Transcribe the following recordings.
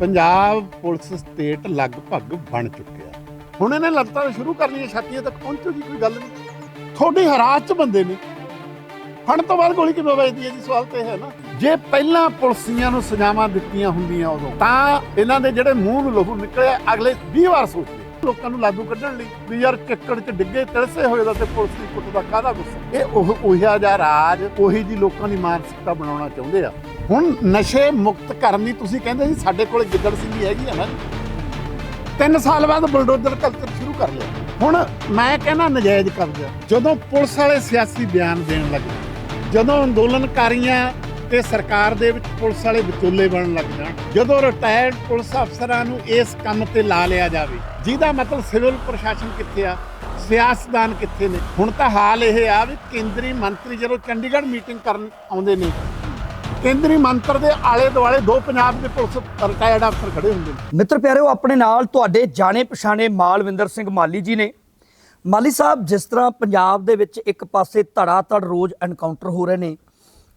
Punjab police state ਲਗਭਗ ਬਣ ਚੁੱਕਿਆ ਹੁਣ ਇਹਨੇ ਲੱਤਾਂ ਸ਼ੁਰੂ ਕਰ ਲਈਆਂ ਛਾਤੀਆਂ ਤੱਕ ਪਹੁੰਚੂਗੀ ਕੋਈ ਗੱਲ ਨਹੀਂ। ਤੁਹਾਡੇ ਹਰਾਸ ਚ ਬੰਦੇ ਨੇ। ਫਣ ਤੋਂ ਬਾਅਦ ਗੋਲੀ ਕਿਵੇਂ ਵੱਜਦੀ ਹੈ ਜੀ? ਸਵਾਲ ਤੇ ਹੈ ਨਾ। ਜੇ ਪਹਿਲਾਂ ਪੁਲਸੀਆਂ ਨੂੰ ਸਜ਼ਾਵਾਂ ਦਿੱਤੀਆਂ ਹੁੰਦੀਆਂ ਉਦੋਂ, ਤਾਂ ਇਹਨਾਂ ਦੇ ਜਿਹੜੇ ਮੂੰਹ ਨੂੰ ਲਹੂ ਨਿਕਲਿਆ, ਅਗਲੇ 20 ਵਾਰ ਸੋਚਦੇ ਲੋਕਾਂ ਨੂੰ ਲਾਗੂ ਕੱਢਣ ਲਈ ਵੀ ਯਾਰ ਚੱਕੜ 'ਚ ਡਿੱਗੇ ਤਿਲਸੇ ਹੋਏ ਦਾ ਤੇ ਪੁਲਿਸ ਦੀ ਕੁੱਟ ਦਾ ਕਾਹਦਾ ਗੁੱਸਾ? ਇਹ ਉਹ ਉਹਿਆ ਜਿਹਾ ਰਾਜ, ਉਹੀ ਜੀ ਲੋਕਾਂ ਦੀ ਮਾਨਸਿਕਤਾ ਬਣਾਉਣਾ ਚਾਹੁੰਦੇ ਆ। ਹੁਣ ਨਸ਼ੇ ਮੁਕਤ ਕਰਨ ਦੀ ਤੁਸੀਂ ਕਹਿੰਦੇ ਸੀ, ਸਾਡੇ ਕੋਲ ਗਿੱਦੜ ਸਿੰਘੀ ਹੈਗੀ ਆ ਨਾ। ਤਿੰਨ ਸਾਲ ਬਾਅਦ ਬਲਡੋਜ਼ਰ ਕਲਚਰ ਸ਼ੁਰੂ ਕਰ ਲਿਆ। ਹੁਣ ਮੈਂ ਕਹਿੰਦਾ ਨਜਾਇਜ਼ ਕਬਜ਼ਾ। ਜਦੋਂ ਪੁਲਿਸ ਵਾਲੇ ਸਿਆਸੀ ਬਿਆਨ ਦੇਣ ਲੱਗੇ ਜਦੋਂ ਅੰਦੋਲਨਕਾਰੀਆਂ ਤੇ ਸਰਕਾਰ ਦੇ ਵਿੱਚ ਪੁਲਿਸ ਵਾਲੇ ਵਿਚੋਲੇ ਬਣਨ ਲੱਗ ਜਾਣ, ਜਦੋਂ ਰਿਟਾਇਰਡ ਪੁਲਿਸ ਅਫਸਰਾਂ ਨੂੰ ਇਸ ਕੰਮ ਤੇ ਲਾ ਲਿਆ ਜਾਵੇ, ਜਿਹਦਾ ਮਤਲਬ ਸਿਵਲ ਪ੍ਰਸ਼ਾਸਨ ਕਿੱਥੇ ਆ, ਸਿਆਸਤਦਾਨ ਕਿੱਥੇ ਨੇ? ਹੁਣ ਤਾਂ ਹਾਲ ਇਹ ਆ ਵੀ ਕੇਂਦਰੀ ਮੰਤਰੀ ਜਦੋਂ ਚੰਡੀਗੜ੍ਹ ਮੀਟਿੰਗ ਕਰਨ ਆਉਂਦੇ ਨੇ ਕੇਂਦਰੀ ਮੰਤਰ ਦੇ ਆਲੇ ਦੁਆਲੇ ਦੋ ਪੰਜਾਬ ਦੇ ਪੁਲਿਸ ਰਿਟਾਇਰਡ ਅਫਸਰ ਖੜੇ ਹੁੰਦੇ ਨੇ। ਮਿੱਤਰ ਪਿਆਰਿਓ ਆਪਣੇ ਨਾਲ ਤੁਹਾਡੇ ਜਾਣੇ ਪਛਾਣੇ ਮਾਲਵਿੰਦਰ ਸਿੰਘ ਮਾਲੀ ਜੀ ਨੇ। ਮਾਲੀ ਸਾਹਿਬ ਜਿਸ ਤਰ੍ਹਾਂ ਪੰਜਾਬ ਦੇ ਵਿੱਚ ਇੱਕ ਪਾਸੇ ਧੜਾ ਧੜ ਰੋਜ਼ ਐਨਕਾਊਂਟਰ ਹੋ ਰਹੇ ਨੇ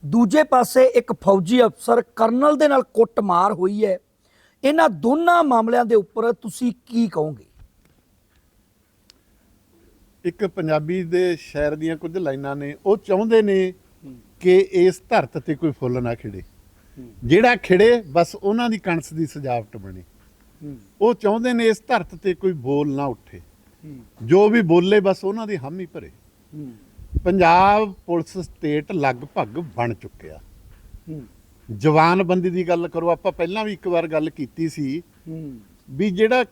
ਦੂਜੇ ਪਾਸੇ ਇੱਕ ਫੌਜੀ ਅਫਸਰ ਕਰਨਲ ਦੇ ਨਾਲ ਕੁੱਟਮਾਰ ਹੋਈ ਹੈ। ਇਹਨਾਂ ਦੋਨਾਂ ਮਾਮਲਿਆਂ ਦੇ ਉੱਪਰ ਤੁਸੀਂ ਕੀ ਕਹੋਗੇ? ਇੱਕ ਪੰਜਾਬੀ ਦੇ ਸ਼ਾਇਰ ਦੀਆਂ ਕੁਝ ਲਾਈਨਾਂ ਨੇ ਉਹ ਚਾਹੁੰਦੇ ਨੇ ਕਿ ਇਸ ਧਰਤ ਤੇ ਕੋਈ ਫੁੱਲ ਨਾ ਖਿੜੇ। ਜਿਹੜਾ ਖਿੜੇ, ਬਸ ਉਹਨਾਂ ਦੀ ਕਣਸ ਦੀ ਸਜਾਵਟ ਬਣੇ। ਉਹ ਚਾਹੁੰਦੇ ਨੇ ਇਸ ਧਰਤ ਤੇ ਕੋਈ ਬੋਲ ਨਾ ਉੱਠੇ। ਜੋ ਵੀ ਬੋਲੇ, ਬਸ ਉਹਨਾਂ ਦੀ ਹਾਮੀ ਭਰੇ। ਪੰਜਾਬ ਪੁਲਿਸ ਸਟੇਟ ਲਗਭਗ ਬਣ ਚੁੱਕਿਆ। ਜਵਾਨਬੰਦੀ ਦੀ ਗੱਲ ਕਰੋ, ਆਪਾਂ ਪਹਿਲਾਂ ਵੀ ਇੱਕ ਵਾਰ ਗੱਲ ਕੀਤੀ ਸੀ ਵੀ ਜਿਹੜਾ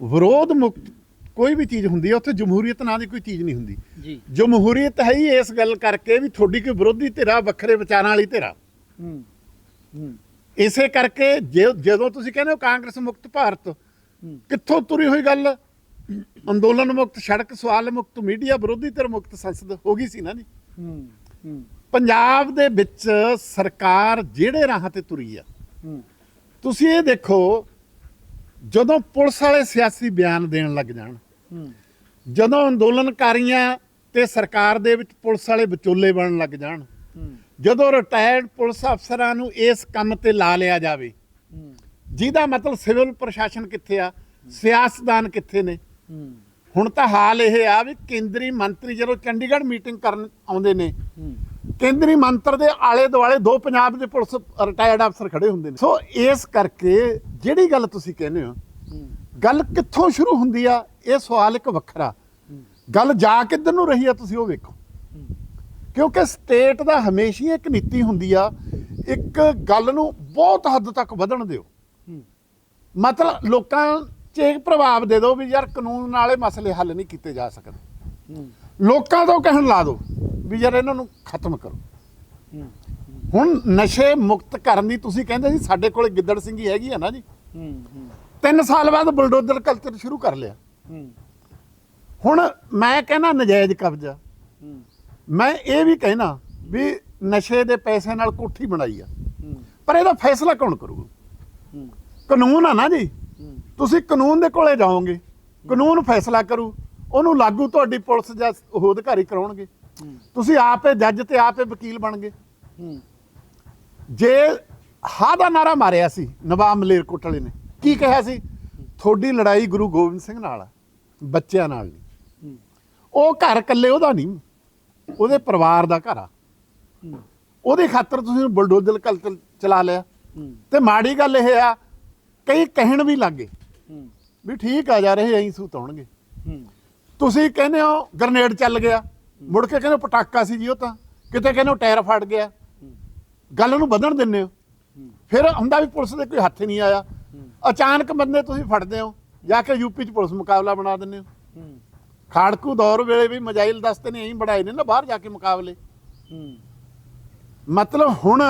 ਵਿਰੋਧ ਮੁਕਤ ਕੋਈ ਵੀ ਚੀਜ਼ ਹੁੰਦੀ ਹੈ ਉੱਥੇ ਜਮਹੂਰੀਅਤ ਨਾਂ ਦੀ ਕੋਈ ਚੀਜ਼ ਨਹੀਂ ਹੁੰਦੀ। ਜੀ। ਜਮਹੂਰੀਅਤ ਹੈ ਹੀ ਇਸ ਗੱਲ ਕਰਕੇ ਵੀ ਤੁਹਾਡੀ ਕੋਈ ਵਿਰੋਧੀ ਧਿਰਾ ਵੱਖਰੇ ਵਿਚਾਰਾਂ ਵਾਲੀ ਧਿਰਾ। ਇਸੇ ਕਰਕੇ ਜੇ- ਜਦੋਂ ਤੁਸੀਂ ਕਹਿੰਦੇ ਹੋ ਕਾਂਗਰਸ ਮੁਕਤ ਭਾਰਤ ਕਿੱਥੋਂ ਤੁਰੀ ਹੋਈ ਗੱਲ? ਅੰਦੋਲਨ ਮੁਕਤ ਸੜਕ ਸਵਾਲ ਮੁਕਤ ਮੀਡੀਆ ਵਿਰੋਧੀ ਧਿਰ ਮੁਕਤ ਸੰਸਦ ਹੋ ਗਈ ਸੀ ਨਾ ਜੀ। ਪੰਜਾਬ ਦੇ ਵਿੱਚ ਸਰਕਾਰ ਜਿਹੜੇ ਰਾਹਾਂ ਤੇ ਤੁਰੀ ਆ। ਤੁਸੀਂ ਇਹ ਦੇਖੋ ਜਦੋਂ ਪੁਲਿਸ ਵਾਲੇ ਸਿਆਸੀ ਬਿਆਨ ਦੇਣ ਲੱਗ ਜਾਣ ਜਦੋਂ ਅੰਦੋਲਨਕਾਰੀਆਂ ਤੇ ਸਰਕਾਰ ਦੇ ਵਿੱਚ ਪੁਲਿਸ ਵਾਲੇ ਵਿਚੋਲੇ ਬਣਨ ਲੱਗ ਜਾਣ ਜਦੋਂ ਰਿਟਾਇਰਡ ਪੁਲਿਸ ਅਫਸਰਾਂ ਨੂੰ ਇਸ ਕੰਮ ਤੇ ਲਾ ਲਿਆ ਜਾਵੇ ਜਿਹਦਾ ਮਤਲਬ ਸਿਵਲ ਪ੍ਰਸ਼ਾਸਨ ਕਿੱਥੇ ਆ ਸਿਆਸਤਦਾਨ ਕਿੱਥੇ ਨੇ? ਹੁਣ ਤਾਂ ਹਾਲ ਇਹ ਆ ਵੀ ਕੇਂਦਰੀ ਮੰਤਰੀ ਜਦੋਂ ਚੰਡੀਗੜ੍ਹ ਮੀਟਿੰਗ ਕਰਨ ਆਉਂਦੇ ਨੇ ਕੇਂਦਰੀ ਮੰਤਰ ਦੇ ਆਲੇ ਦੁਆਲੇ ਦੋ ਪੰਜਾਬ ਦੇ ਪੁਲਿਸ ਰਿਟਾਇਰਡ ਅਫਸਰ ਖੜੇ ਹੁੰਦੇ ਨੇ। ਸੋ ਇਸ ਕਰਕੇ ਜਿਹੜੀ ਗੱਲ ਤੁਸੀਂ ਕਹਿੰਦੇ ਹੋ ਗੱਲ ਕਿੱਥੋਂ ਸ਼ੁਰੂ ਹੁੰਦੀ ਆ? ਇਹ ਸਵਾਲ ਇੱਕ ਵੱਖਰਾ। ਗੱਲ ਜਾ ਕਿੱਧਰ ਨੂੰ ਰਹੀ ਆ ਤੁਸੀਂ ਉਹ ਵੇਖੋ। ਕਿਉਂਕਿ ਸਟੇਟ ਦਾ ਹਮੇਸ਼ਾ ਹੀ ਇੱਕ ਨੀਤੀ ਹੁੰਦੀ ਆ, ਇੱਕ ਗੱਲ ਨੂੰ ਬਹੁਤ ਹੱਦ ਤੱਕ ਵਧਣ ਦਿਓ। ਮਤਲਬ ਲੋਕਾਂ 'ਚ ਇੱਕ ਪ੍ਰਭਾਵ ਦੇ ਦਿਓ ਵੀ ਯਾਰ ਕਾਨੂੰਨ ਨਾਲੇ ਮਸਲੇ ਹੱਲ ਨਹੀਂ ਕੀਤੇ ਜਾ ਸਕਦੇ। ਲੋਕਾਂ ਤੋਂ ਕਹਿਣ ਲਾ ਦਿਓ ਵੀ ਯਾਰ ਇਹਨਾਂ ਨੂੰ ਖਤਮ ਕਰੋ। ਹੁਣ ਨਸ਼ੇ ਮੁਕਤ ਕਰਨ ਦੀ ਤੁਸੀਂ ਕਹਿੰਦੇ ਸੀ, ਸਾਡੇ ਕੋਲੇ ਗਿੱਦੜ ਸਿੰਘੀ ਹੈਗੀ ਆ ਨਾ ਜੀ। ਤਿੰਨ ਸਾਲ ਬਾਅਦ ਬਲਡੋਜ਼ਰ ਕਲਚਰ ਸ਼ੁਰੂ ਕਰ ਲਿਆ। ਹੁਣ ਮੈਂ ਕਹਿੰਦਾ ਨਜਾਇਜ਼ ਕਬਜ਼ਾ। ਮੈਂ ਇਹ ਵੀ ਕਹਿਣਾ ਵੀ ਨਸ਼ੇ ਦੇ ਪੈਸੇ ਨਾਲ ਕੋਠੀ ਬਣਾਈ ਆ। ਪਰ ਇਹਦਾ ਫੈਸਲਾ ਕੌਣ ਕਰੂਗਾ? ਕਾਨੂੰਨ ਆ ਨਾ ਜੀ। ਤੁਸੀਂ ਕਾਨੂੰਨ ਦੇ ਕੋਲੇ ਜਾਓਗੇ। ਕਾਨੂੰਨ ਫੈਸਲਾ ਕਰੂ। ਉਹਨੂੰ ਲਾਗੂ ਤੁਹਾਡੀ ਪੁਲਿਸ ਜਾਂ ਉਹ ਅਧਿਕਾਰੀ ਕਰਾਉਣਗੇ। ਤੁਸੀਂ ਆਪੇ ਜੱਜ ਤੇ ਆਪੇ ਵਕੀਲ ਬਣ ਗਏ। ਜੇ ਹਾਂ ਦਾ ਨਾਰਾ ਮਾਰਿਆ ਸੀ ਨਵਾਬ ਮਲੇਰਕੋਟਲੇ ਨੇ ਕੀ ਕਿਹਾ ਸੀ? ਤੁਹਾਡੀ ਲੜਾਈ ਗੁਰੂ ਗੋਬਿੰਦ ਸਿੰਘ ਨਾਲ ਆ, ਬੱਚਿਆਂ ਨਾਲ ਨਹੀਂ। ਉਹ ਘਰ ਇਕੱਲੇ ਉਹਦਾ ਨਹੀਂ, ਉਹਦੇ ਪਰਿਵਾਰ ਦਾ ਘਰ ਆ। ਉਹਦੀ ਖਾਤਰ ਤੁਸੀਂ ਬਲਡੋਜ਼ਰ ਕਲਚਰ ਚਲਾ ਲਿਆ। ਤੇ ਮਾੜੀ ਗੱਲ ਇਹ ਆ, ਕਈ ਕਹਿਣ ਵੀ ਲੱਗੇ ਵੀ ਠੀਕ ਆ ਜਾ ਰਹੇ ਐਂ ਸੂਤਾਉਣਗੇ ਤੁਸੀਂ ਕਹਿੰਦੇ ਹੋ ਗ੍ਰਨੇਡ ਚੱਲ ਗਿਆ। ਮੁੜ ਕੇ ਕਹਿੰਦੇ ਹੋ ਪਟਾਕਾ ਸੀ ਜੀ ਉਹ ਤਾਂ। ਕਿਤੇ ਕਹਿੰਦੇ ਹੋ ਟਾਇਰ ਫਟ ਗਿਆ। ਗੱਲ ਨੂੰ ਵਧਣ ਦਿੰਦੇ ਹੋ। ਫਿਰ ਹੁੰਦਾ ਵੀ ਪੁਲਿਸ ਦੇ ਕੋਈ ਹੱਥ ਨਹੀਂ ਆਇਆ। ਅਚਾਨਕ ਬੰਦੇ ਤੁਸੀਂ ਫੜਦੇ ਹੋ, ਜਾ ਕੇ ਯੂਪੀ ਚ ਪੁਲਿਸ ਮੁਕਾਬਲਾ ਬਣਾ ਦਿੰਦੇ ਹੋ। ਖਾੜਕੂ ਦੌਰ ਵੇਲੇ ਵੀ ਮਜਾਇਲ ਦਸਤੇ ਨੇ, ਐਂ ਬਣਾਏ ਨੇ ਨਾ ਬਾਹਰ ਜਾ ਕੇ ਮੁਕਾਬਲੇ। ਮਤਲਬ ਹੁਣ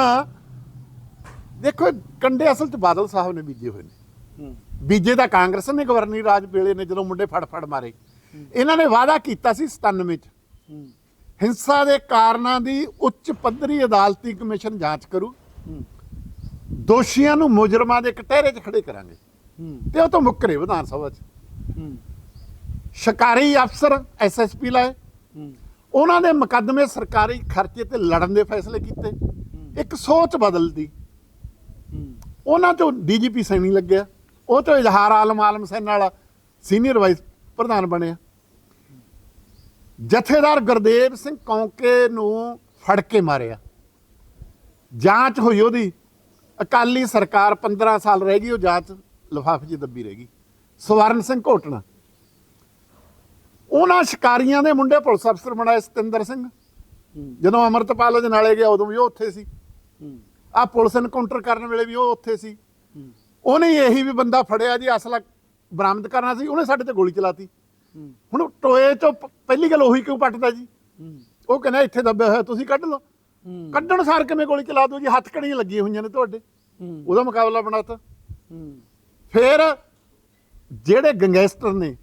ਦੇਖੋ, ਕੰਡੇ ਅਸਲ ਚ ਬਾਦਲ ਸਾਹਿਬ ਨੇ ਬੀਜੇ ਹੋਏ ਨੇ। ਬੀਜੇ ਦਾ ਕਾਂਗਰਸ ਨੇ, ਗਵਰਨਰੀ ਰਾਜ ਵੇਲੇ ਨੇ, ਜਦੋਂ ਮੁੰਡੇ ਫੜ ਫੜ ਮਾਰੇ। ਇਹਨਾਂ ਨੇ ਵਾਅਦਾ ਕੀਤਾ ਸੀ 97 ਚ। ਹਿੰਸਾ ਦੇ ਕਾਰਨਾਂ ਦੀ ਉੱਚ ਪੱਧਰੀ ਅਦਾਲਤੀ ਕਮਿਸ਼ਨ ਜਾਂਚ ਕਰੂ। ਦੋਸ਼ੀਆਂ ਨੂੰ ਮੁਜਰਮਾਂ ਦੇ ਕਟਹਿਰੇ 'ਚ ਖੜੇ ਕਰਾਂਗੇ। ਤੇ ਉਹ ਤੋਂ ਮੁੱਕਰੇ ਵਿਧਾਨ ਸਭਾ 'ਚ। ਸ਼ਿਕਾਰੀ ਅਫਸਰ ਐਸਐਸਪੀ ਲਾਏ। ਉਹਨਾਂ ਦੇ ਮੁਕੱਦਮੇ ਸਰਕਾਰੀ ਖਰਚੇ ਤੇ ਲੜਨ ਦੇ ਫੈਸਲੇ ਕੀਤੇ। ਇੱਕ ਸੋਚ ਬਦਲਦੀ। ਉਹਨਾਂ ਚੋਂ ਡੀਜੀਪੀ ਸੈਣੀ ਲੱਗਿਆ। ਉਹ ਤੋਂ ਇਜ਼ਹਾਰ ਆਲਮ ਆਲਮ ਸੈਨ ਵਾਲਾ ਸੀਨੀਅਰ ਵਾਈਸ ਪ੍ਰਧਾਨ ਬਣਿਆ। ਜਥੇਦਾਰ ਗੁਰਦੇਵ ਸਿੰਘ ਕੌਂਕੇ ਨੂੰ ਫੜ ਕੇ ਮਾਰਿਆ। ਜਾਂਚ ਹੋਈ ਉਹਦੀ। ਅਕਾਲੀ ਸਰਕਾਰ 15 ਸਾਲ ਰਹਿ ਗਈ, ਉਹ ਜਾਂਚ ਲਿਫਾਫੇ 'ਚ ਦੱਬੀ ਰਹਿ ਗਈ। ਸਵਰਨ ਸਿੰਘ ਘੋਟਣਾ। ਉਹਨਾਂ ਸ਼ਿਕਾਰੀਆਂ ਦੇ ਮੁੰਡੇ ਪੁਲਿਸ ਅਫਸਰ ਬਣਾਏ, ਸਤਿੰਦਰ ਸਿੰਘ। ਜਦੋਂ ਅਮਰਤਪਾਲ ਦੇ ਨਾਲੇ ਗਿਆ, ਉਦੋਂ ਵੀ ਉਹ ਉੱਥੇ ਸੀ। ਆ ਪੁਲਿਸ ਐਨਕਾਊਂਟਰ ਕਰਨ ਵੇਲੇ ਵੀ ਉਹ ਉੱਥੇ ਸੀ। ਉਹਨੇ ਇਹੀ ਵੀ ਬੰਦਾ ਫੜਿਆ ਜੀ, ਅਸਲਾ ਬਰਾਮਦ ਕਰਨਾ ਸੀ, ਉਹਨੇ ਸਾਡੇ ਤੇ ਗੋਲੀ ਚਲਾਤੀ। ਹੁਣ ਟੋਏ ਚੋਂ ਪਹਿਲੀ ਗੱਲ ਉਹੀ ਕਿਉਂ ਪੱਟਦਾ ਜੀ? ਉਹ ਕਹਿੰਦਾ, ਇੱਥੇ ਦੱਬਿਆ ਹੋਇਆ, ਤੁਸੀਂ ਕੱਢ ਲਓ। ਕੱਢਣ ਸਾਰ ਕਿਵੇਂ ਗੋਲੀ ਚਲਾ ਦੋ ਜੀ? ਹੱਥ ਕੜੀਆਂ ਲੱਗੀਆਂ ਹੋਈਆਂ ਨੇ ਤੁਹਾਡੇ? ਉਹਦਾ ਮੁਕਾਬਲਾ ਬਣਾਤਾ ਫਿਰ ਜਿਹੜੇ ਗੈਂਗਸਟਰ ਨੇ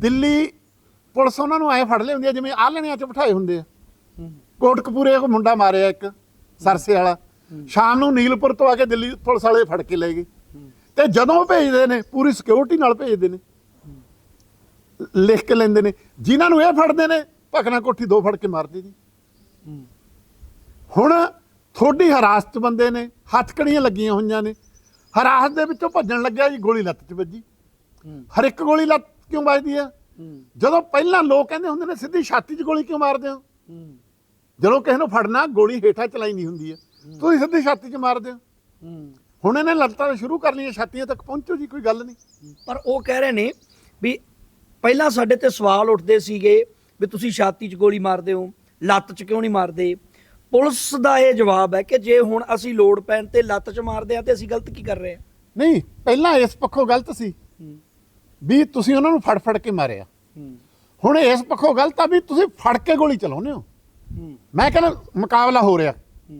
ਦਿੱਲੀ ਪੁਲਿਸ ਉਹਨਾਂ ਨੂੰ ਐ ਫੜ ਲਿਆਉਂਦੀ ਆ ਜਿਵੇਂ ਆਲਣਿਆਂ 'ਚ ਬਿਠਾਏ ਹੁੰਦੇ ਆ। ਕੋਟਕਪੂਰੇ ਇੱਕ ਮੁੰਡਾ ਮਾਰਿਆ ਇੱਕ ਸਰਸੇ ਵਾਲਾ। ਸ਼ਾਮ ਨੂੰ ਨੀਲਪੁਰ ਤੋਂ ਆ ਕੇ ਦਿੱਲੀ ਪੁਲਿਸ ਵਾਲੇ ਫੜ ਕੇ ਲੈ ਗਏ। ਤੇ ਜਦੋਂ ਭੇਜਦੇ ਨੇ ਪੂਰੀ ਸਿਕਿਉਰਿਟੀ ਨਾਲ ਭੇਜਦੇ ਨੇ। ਲਿਖ ਕੇ ਲੈਂਦੇ ਨੇ। ਜਿਨ੍ਹਾਂ ਨੂੰ ਇਹ ਫੜਦੇ ਨੇ ਭਕਨਾ ਕੋਠੀ ਦੋ ਫੜ ਕੇ ਮਾਰਦੇ ਜੀ। ਹੁਣ ਥੋੜੀ ਹਰਾਸਤ ਬੰਦੇ ਨੇ ਹੱਥ ਕੜੀਆਂ ਲੱਗੀਆਂ ਹੋਈਆਂ ਨੇ। ਹਰਾਸਤ ਦੇ ਵਿੱਚੋਂ ਭੱਜਣ ਲੱਗਿਆ ਜੀ ਗੋਲੀ ਲੱਤ 'ਚ ਵੱਜੀ। ਹਰ ਇੱਕ ਗੋਲੀ ਲੱਤ ਕਿਉਂ ਵੱਜਦੀ ਆ? ਜਦੋਂ ਪਹਿਲਾਂ ਲੋਕ ਕਹਿੰਦੇ ਹੁੰਦੇ ਨੇ ਸਿੱਧੀ ਛਾਤੀ 'ਚ ਗੋਲੀ ਕਿਉਂ ਮਾਰਦੇ ਹੋ? ਜਦੋਂ ਕਿਸੇ ਨੂੰ ਫੜਨਾ ਗੋਲੀ ਹੇਠਾਂ ਚਲਾਈ ਨਹੀਂ ਹੁੰਦੀ ਹੈ। ਤੁਸੀਂ ਸਿੱਧੀ ਛਾਤੀ 'ਚ ਮਾਰਦੇ ਹੋ। ਹੁਣ ਇਹਨੇ ਲੱਤਾਂ ਸ਼ੁਰੂ ਕਰ ਲਈਆਂ ਛਾਤੀਆਂ ਤੱਕ ਪਹੁੰਚੋ ਜੀ ਕੋਈ ਗੱਲ ਨਹੀਂ। ਪਰ ਉਹ ਕਹਿ ਰਹੇ ਨੇ ਵੀ ਪਹਿਲਾਂ ਸਾਡੇ ਤੇ ਸਵਾਲ ਉੱਠਦੇ ਸੀਗੇ ਵੀ ਤੁਸੀਂ ਛਾਤੀ 'ਚ ਗੋਲੀ ਮਾਰਦੇ ਹੋ ਲੱਤ 'ਚ ਕਿਉਂ ਨਹੀਂ ਮਾਰਦੇ? ਪੁਲਿਸ ਦਾ ਇਹ ਜਵਾਬ ਹੈ ਕਿ ਜੇ ਹੁਣ ਅਸੀਂ ਲੋੜ ਪੈਣ ਤੇ ਲੱਤ 'ਚ ਮਾਰਦੇ ਆ ਤੇ ਅਸੀਂ ਗਲਤ ਕੀ ਕਰ ਰਹੇ ਹਾਂ? ਨਹੀਂ ਪਹਿਲਾਂ ਇਸ ਪੱਖੋਂ ਗਲਤ ਸੀ। ਵੀ ਤੁਸੀਂ ਉਹਨਾਂ ਨੂੰ ਫੜ ਫੜ ਕੇ ਮਾਰਿਆ। ਹੁਣ ਇਸ ਪੱਖੋਂ ਗਲਤ ਆ ਵੀ ਤੁਸੀਂ ਫੜ ਕੇ ਗੋਲੀ ਚਲਾਉਂਦੇ ਹੋ। ਮੈਂ ਕਹਿੰਦਾ ਮੁਕਾਬਲਾ ਹੋ ਰਿਹਾ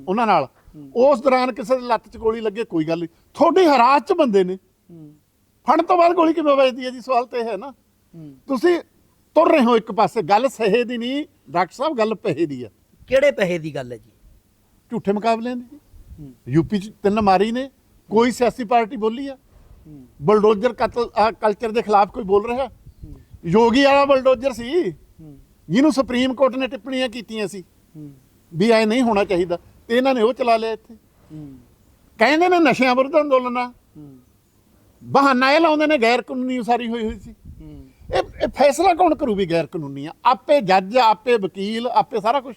ਉਹਨਾਂ ਨਾਲ। ਉਸ ਦੌਰਾਨ ਕਿਸੇ ਦੇ ਲੱਤ 'ਚ ਗੋਲੀ ਲੱਗੇ ਕੋਈ ਗੱਲ ਨਹੀਂ। ਤੁਹਾਡੀ ਹਰਾਸ 'ਚ ਬੰਦੇ ਨੇ। ਫੜਨ ਤੋਂ ਬਾਅਦ ਗੋਲੀ ਕਿਵੇਂ ਵੱਜਦੀ ਹੈ ਜੀ? ਸਵਾਲ ਤੇ ਹੈ ਨਾ। ਤੁਸੀਂ ਤੁਰ ਰਹੇ ਹੋ ਇੱਕ ਪਾਸੇ। ਗੱਲ ਸਹੇ ਦੀ ਨਹੀਂ। ਡਾਕਟਰ ਸਾਹਿਬ ਗੱਲ ਪਹੇ ਦੀ ਆ ਕਿਹੜੇ ਪੈਸੇ ਦੀ ਗੱਲ ਹੈ ਜੀ? ਝੂਠੇ ਮੁਕਾਬਲਿਆਂ ਦੀ ਜੀ। ਯੂਪੀ 'ਚ ਤਿੰਨ ਮਾਰੀ ਨੇ, ਕੋਈ ਸਿਆਸੀ ਪਾਰਟੀ ਬੋਲੀ ਆ। ਬਲਡੋਜ਼ਰ ਕਤਲ ਕਲਚਰ ਦੇ ਖਿਲਾਫ ਕੋਈ ਬੋਲ ਰਿਹਾ? ਯੋਗੀ ਵਾਲਾ ਬਲਡੋਜ਼ਰ ਸੀ। ਜਿਹਨੂੰ ਸੁਪਰੀਮ ਕੋਰਟ ਨੇ ਟਿੱਪਣੀਆਂ ਕੀਤੀਆਂ ਸੀ। ਵੀ ਐ ਨਹੀਂ ਹੋਣਾ ਚਾਹੀਦਾ। ਤੇ ਇਹਨਾਂ ਨੇ ਉਹ ਚਲਾ ਲਿਆ ਇੱਥੇ। ਕਹਿੰਦੇ ਨੇ ਨਸ਼ਿਆਂ ਵਿਰੁੱਧ ਅੰਦੋਲਨ ਆ। ਬਹਾਨਾ ਇਹ ਲਾਉਂਦੇ ਨੇ ਗੈਰ ਕਾਨੂੰਨੀ ਉਸਾਰੀ ਹੋਈ ਹੋਈ ਸੀ। ਇਹ ਇਹ ਫੈਸਲਾ ਕੌਣ ਕਰੂ ਵੀ ਗੈਰ ਕਾਨੂੰਨੀ ਆ? ਆਪੇ ਜੱਜ, ਆਪੇ ਵਕੀਲ, ਆਪੇ ਸਾਰਾ ਕੁਝ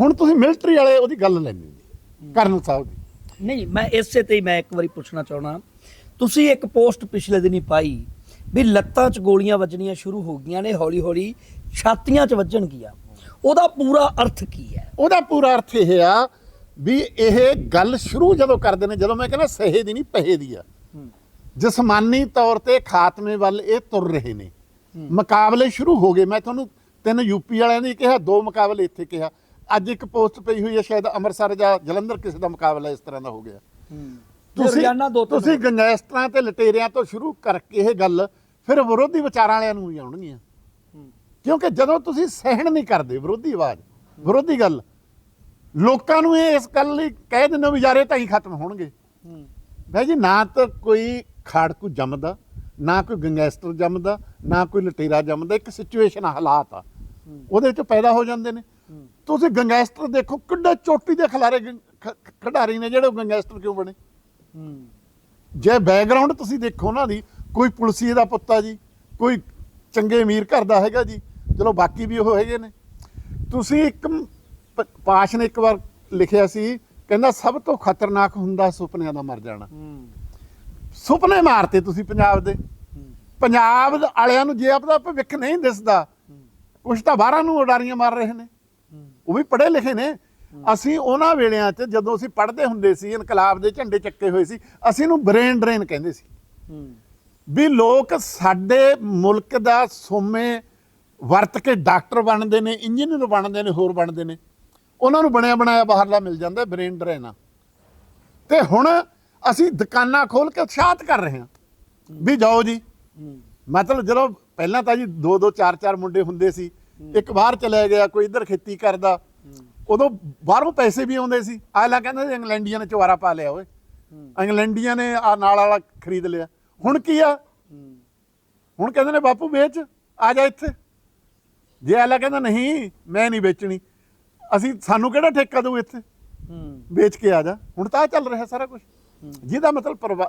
ਹੁਣ ਤੁਸੀਂ ਮਿਲਟਰੀ ਵਾਲੇ ਉਹਦੀ ਗੱਲ ਲੈਣੀ ਕਰਨਲ ਸਾਹਿਬ ਦੀ। ਨਹੀਂ ਮੈਂ ਇਸੇ ਤੇ ਹੀ ਮੈਂ ਇੱਕ ਵਾਰੀ ਪੁੱਛਣਾ ਚਾਹਣਾ ਤੁਸੀਂ ਇੱਕ ਪੋਸਟ ਪਿਛਲੇ ਦਿਨੀ ਪਾਈ ਵੀ ਲੱਤਾਂ 'ਚ ਗੋਲੀਆਂ ਵੱਜਣੀਆਂ ਸ਼ੁਰੂ ਹੋ ਗਈਆਂ ਨੇ ਹੌਲੀ ਹੌਲੀ ਛਾਤੀਆਂ 'ਚ ਵੱਜਣਗੀਆਂ ਉਹਦਾ ਪੂਰਾ ਅਰਥ ਕੀ ਹੈ? ਉਹਦਾ ਪੂਰਾ ਅਰਥ ਇਹ ਆ ਵੀ ਇਹ ਗੱਲ ਸ਼ੁਰੂ ਜਦੋਂ ਕਰਦੇ ਨੇ ਜਦੋਂ ਮੈਂ ਕਹਿੰਦਾ ਸਹੇ ਦੀ ਨਹੀਂ ਪਹੇ ਦੀ ਆ। ਜਿਸਮਾਨੀ ਤੌਰ ਤੇ ਖਾਤਮੇ ਵੱਲ ਇਹ ਤੁਰ ਰਹੇ ਨੇ। ਮੁਕਾਬਲੇ ਸ਼ੁਰੂ ਹੋ ਗਏ। ਮੈਂ ਤੁਹਾਨੂੰ ਤਿੰਨ ਯੂਪੀ ਵਾਲਿਆਂ ਦੀ ਕਿਹਾ ਦੋ ਮੁਕਾਬਲੇ ਇੱਥੇ ਕਿਹਾ। ਅੱਜ ਇੱਕ ਪੋਸਟ ਪਈ ਹੋਈ ਹੈ ਸ਼ਾਇਦ ਅੰਮ੍ਰਿਤਸਰ ਜਾਂ ਜਲੰਧਰ ਕਿਸੇ ਦਾ ਮੁਕਾਬਲਾ ਇਸ ਤਰ੍ਹਾਂ ਦਾ ਹੋ ਗਿਆ। ਤਿੰਨ ਤੁਸੀਂ ਗੰਗੈਸਟਰਾਂ ਤੇ ਲਟੇਰਿਆਂ ਤੋਂ ਸ਼ੁਰੂ ਕਰਕੇ ਇਹ ਗੱਲ ਫਿਰ ਵਿਰੋਧੀ ਵਿਚਾਰਾਂ ਵਾਲਿਆਂ ਨੂੰ ਹੀ ਆਉਣਗੀਆਂ। ਕਿਉਂਕਿ ਜਦੋਂ ਤੁਸੀਂ ਸਹਿਣ ਨਹੀਂ ਕਰਦੇ ਵਿਰੋਧੀ ਆਵਾਜ਼ ਵਿਰੋਧੀ ਗੱਲ ਲੋਕਾਂ ਨੂੰ ਇਹ ਇਸ ਗੱਲ ਲਈ ਕਹਿ ਦਿੰਦੇ ਵੀ ਯਾਰ ਤਾਂ ਹੀ ਖਤਮ ਹੋਣਗੇ। ਭਾਈ ਜੀ ਨਾ ਤਾਂ ਕੋਈ ਖਾੜਕੂ ਜੰਮਦਾ ਨਾ ਕੋਈ ਗੈਂਗਸਟਰ ਜੰਮਦਾ ਨਾ ਕੋਈ ਲਟੇਰਾ ਜੰਮਦਾ ਇੱਕ ਸਿਚੁਏਸ਼ਨ ਹਾਲਾਤ ਆ। ਉਹਦੇ ਵਿੱਚ ਪੈਦਾ ਹੋ ਜਾਂਦੇ ਨੇ। ਤੁਸੀਂ ਗੈਂਗਸਟਰ ਦੇਖੋ ਕਿੱਡੇ ਚੋਟੀ ਦੇ ਖਿਲਾਰੇ ਖਿਡਾਰੀ ਨੇ ਜਿਹੜੇ ਗੈਂਗਸਟਰ ਕਿਉਂ ਬਣੇ? ਜੇ ਬੈਕਗ੍ਰਾਉਂਡ ਤੁਸੀਂ ਦੇਖੋ ਨਾ ਦੀ ਕੋਈ ਪੁਲਸੀਏ ਦਾ ਪੁੱਤਾ ਜੀ ਕੋਈ ਚੰਗੇ ਅਮੀਰ ਘਰ ਦਾ ਹੈਗਾ ਜੀ ਚਲੋ ਬਾਕੀ ਵੀ ਉਹ ਹੈਗੇ ਨੇ। ਤੁਸੀਂ ਇੱਕ ਪਾਸ਼ ਨੇ ਇੱਕ ਵਾਰ ਲਿਖਿਆ ਸੀ ਕਹਿੰਦਾ ਸਭ ਤੋਂ ਖਤਰਨਾਕ ਹੁੰਦਾ ਸੁਪਨਿਆਂ ਦਾ ਮਰ ਜਾਣਾ। ਸੁਪਨੇ ਮਾਰਤੇ ਤੁਸੀਂ ਪੰਜਾਬ ਦੇ। ਪੰਜਾਬ ਵਾਲਿਆਂ ਨੂੰ ਜੇ ਆਪਦਾ ਭਵਿੱਖ ਨਹੀਂ ਦਿਸਦਾ ਕੁਛ ਤਾਂ ਬਾਹਰਾਂ ਨੂੰ ਉਡਾਰੀਆਂ ਮਾਰ ਰਹੇ ਨੇ। ਉਹ ਵੀ ਪੜ੍ਹੇ ਲਿਖੇ ਨੇ। ਅਸੀਂ ਉਹਨਾਂ ਵੇਲਿਆਂ 'ਚ ਜਦੋਂ ਅਸੀਂ ਪੜ੍ਹਦੇ ਹੁੰਦੇ ਸੀ ਇਨਕਲਾਬ ਦੇ ਝੰਡੇ ਚੱਕੇ ਹੋਏ ਸੀ ਅਸੀਂ ਨੂੰ ਬ੍ਰੇਨ ਡਰੇਨ ਕਹਿੰਦੇ ਸੀ। ਵੀ ਲੋਕ ਸਾਡੇ ਮੁਲਕ ਦਾ ਸੋਮੇ ਵਰਤ ਕੇ ਡਾਕਟਰ ਬਣਦੇ ਨੇ ਇੰਜੀਨੀਅਰ ਬਣਦੇ ਨੇ ਹੋਰ ਬਣਦੇ ਨੇ। ਉਹਨਾਂ ਨੂੰ ਬਣਿਆ ਬਣਾਇਆ ਬਾਹਰਲਾ ਮਿਲ ਜਾਂਦਾ ਬ੍ਰੇਨ ਡਰੇਨ ਤੇ ਹੁਣ ਅਸੀਂ ਦੁਕਾਨਾਂ ਖੋਲ ਕੇ ਉਤਸ਼ਾਹਤ ਕਰ ਰਹੇ ਹਾਂ। ਵੀ ਜਾਓ ਜੀ। ਮਤਲਬ ਜਦੋਂ ਪਹਿਲਾਂ ਤਾਂ ਜੀ ਦੋ ਦੋ ਚਾਰ ਚਾਰ ਮੁੰਡੇ ਹੁੰਦੇ ਸੀ ਇੱਕ ਬਾਹਰ ਚਲੇ ਗਿਆ ਕੋਈ ਇੱਧਰ ਖੇਤੀ ਕਰਦਾ। ਉਦੋਂ ਬਾਹਰੋਂ ਪੈਸੇ ਵੀ ਆਉਂਦੇ ਸੀ। ਆਲਾ ਕਹਿੰਦਾ ਸੀ ਇੰਗਲੈਂਡੀਆਂ ਨੇ ਚਵਾਰਾ ਪਾ ਲਿਆ ਓਏ। ਇੰਗਲੈਂਡੀਆਂ ਨੇ ਆ ਨਾਲ ਵਾਲਾ ਖਰੀਦ ਲਿਆ। ਹੁਣ ਕੀ ਆ? ਹੁਣ ਕਹਿੰਦੇ ਨੇ ਬਾਪੂ ਵੇਚ ਆ ਜਾ ਇੱਥੇ। ਜੇ ਆਲਾ ਕਹਿੰਦਾ ਨਹੀਂ ਮੈਂ ਨਹੀਂ ਵੇਚਣੀ। ਅਸੀਂ ਸਾਨੂੰ ਕਿਹੜਾ ਠੇਕਾ ਦਊ ਇੱਥੇ? ਵੇਚ ਕੇ ਆ ਜਾ। ਹੁਣ ਤਾਂ ਚੱਲ ਰਿਹਾ ਸਾਰਾ ਕੁਝ ਜਿਹਦਾ ਮਤਲਬ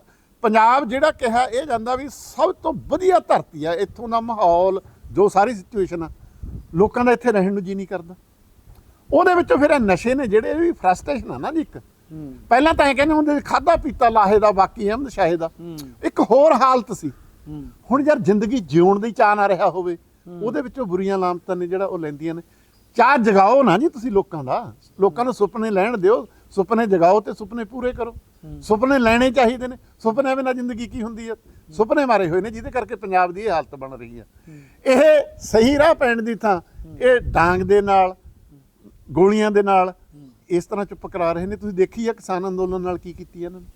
ਪੰਜਾਬ ਜਿਹੜਾ ਕਿਹਾ ਇਹ ਜਾਂਦਾ ਵੀ ਸਭ ਤੋਂ ਵਧੀਆ ਧਰਤੀ ਆ। ਇੱਥੋਂ ਦਾ ਮਾਹੌਲ ਜੋ ਸਾਰੀ ਸਿਚੁਏਸ਼ਨ ਆ। ਲੋਕਾਂ ਦਾ ਇੱਥੇ ਰਹਿਣ ਨੂੰ ਜੀ ਨਹੀਂ ਕਰਦਾ। ਉਹਦੇ ਵਿੱਚੋਂ ਫਿਰ ਇਹ ਨਸ਼ੇ ਨੇ ਜਿਹੜੇ ਇਹ ਵੀ ਫਰਸਟ੍ਰੇਸ਼ਨ ਆ ਨਾ ਜੀ ਇੱਕ। ਪਹਿਲਾਂ ਤਾਂ ਇਹ ਕਹਿੰਦੇ ਹੁੰਦੇ ਖਾਦਾ ਪੀਤਾ ਲਾਹੇ ਦਾ ਬਾਕੀ ਅਹਿਮਦ ਸ਼ਾਹੇ ਦਾ। ਇੱਕ ਹੋਰ ਹਾਲਤ ਸੀ। ਹੁਣ ਯਾਰ ਜ਼ਿੰਦਗੀ ਜਿਉਣ ਦੀ ਚਾਹ ਨਾ ਰਿਹਾ ਹੋਵੇ ਉਹਦੇ ਵਿੱਚੋਂ ਬੁਰੀਆਂ ਲਾਮਤਾਂ ਨੇ ਜਿਹੜਾ ਉਹ ਲੈਂਦੀਆਂ ਨੇ। ਚਾਹ ਜਗਾਓ ਨਾ ਜੀ ਤੁਸੀਂ ਲੋਕਾਂ ਦਾ। ਲੋਕਾਂ ਨੂੰ ਸੁਪਨੇ ਲੈਣ ਦਿਓ ਸੁਪਨੇ ਜਗਾਓ ਤੇ ਸੁਪਨੇ ਪੂਰੇ ਕਰੋ। ਸੁਪਨੇ ਲੈਣੇ ਚਾਹੀਦੇ ਨੇ। ਸੁਪਨੇ ਬਿਨਾਂ ਜ਼ਿੰਦਗੀ ਕੀ ਹੁੰਦੀ ਹੈ ਸੁਪਨੇ ਮਾਰੇ ਹੋਏ ਨੇ, ਜਿਹਦੇ ਕਰਕੇ ਪੰਜਾਬ ਦੀ ਇਹ ਹਾਲਤ ਬਣ ਰਹੀ ਹੈ ਇਹ ਸਹੀ ਰਾਹ ਪੈਣ ਦੀ ਥਾਂ, ਇਹ ਡਾਂਗ ਦੇ ਨਾਲ, ਗੋਲੀਆਂ ਦੇ ਨਾਲ, ਇਸ ਤਰ੍ਹਾਂ ਚੁੱਪ ਕਰਾ ਰਹੇ ਨੇ। ਤੁਸੀਂ ਦੇਖੀ ਆ ਕਿਸਾਨ ਅੰਦੋਲਨ ਨਾਲ ਕੀ ਕੀਤੀ ਇਹਨਾਂ ਨੇ?